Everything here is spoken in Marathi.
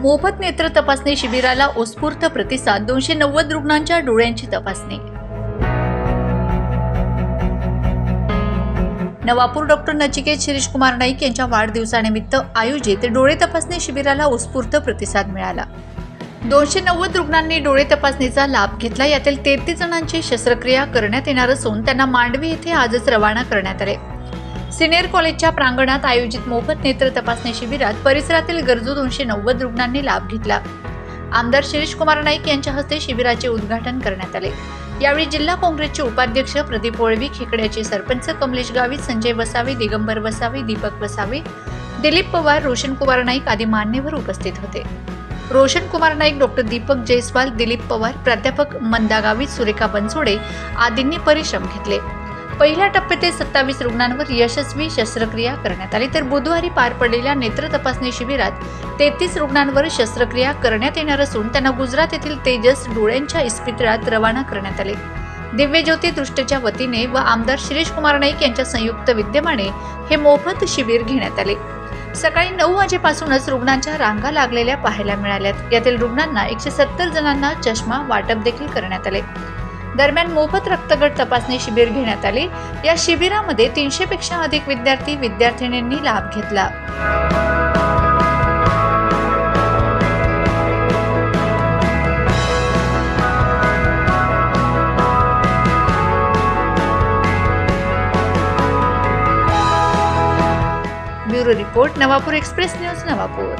मोफत नेत्र तपासणी शिबिराला उत्स्फूर्त प्रतिसाद दोनशे नव्वद रुग्णांच्या डोळ्यांची तपासणी. नवापूर डॉक्टर नचिकेत शिरीषकुमार नाईक यांच्या वाढदिवसानिमित्त आयोजित डोळे तपासणी शिबिराला उत्स्फूर्त प्रतिसाद मिळाला. दोनशे नव्वद रुग्णांनी डोळे तपासणीचा लाभ घेतला. यातील तेहतीस जणांची शस्त्रक्रिया करण्यात येणार असून त्यांना मांडवी येथे आजच रवाना करण्यात आले. सिनियर कॉलेजच्या प्रांगणात आयोजित मोफत नेत्र तपासणी शिबिरात परिसरातील गरजू दोनशे नव्वद रुग्णांनी लाभ घेतला. आमदार शिरीष कुमार नाईक यांच्या हस्ते शिबिराचे उद्घाटन करण्यात आले. यावेळी जिल्हा काँग्रेसचे उपाध्यक्ष प्रदीप वळवी खेकड्याचे सरपंच कमलेश गावित संजय वसावे दिगंबर वसावे दीपक वसावे दिलीप पवार रोशन कुमार नाईक आदी मान्यवर उपस्थित होते. रोशन कुमार नाईक डॉक्टर दीपक जयस्वाल दिलीप पवार प्राध्यापक मंदा गावित सुरेखा बनसोडे आदींनी परिश्रम घेतले. पहिल्या टप्प्यातील सत्तावीस रुग्णांवर यशस्वी शस्त्रक्रिया करण्यात आली. तर बुधवारी पार पडलेल्या नेत्र तपासणी शिबिरात तेहतीस रुग्णांवर शस्त्रक्रिया करण्यात येणार असून त्यांना गुजरात येथील तेजस डोळ्यांच्या इस्पितळात रवाना करण्यात आले. दिव्यज्योती दृष्टच्या वतीने व आमदार शिरीष कुमार नाईक यांच्या संयुक्त विद्यमाने हे मोफत शिबिर घेण्यात आले. सकाळी नऊ वाजेपासूनच रुग्णांच्या रांगा लागलेल्या पाहायला मिळाल्यात. यातील रुग्णांना एकशे सत्तर जणांना चष्मा वाटप देखील करण्यात आले. दरम्यान मोफत रक्तगट तपासणी शिबिर घेण्यात आले. या शिबिरामध्ये तीनशे पेक्षा अधिक विद्यार्थी विद्यार्थिनींनी लाभ घेतला. Bureau report Navapur express news Navapur.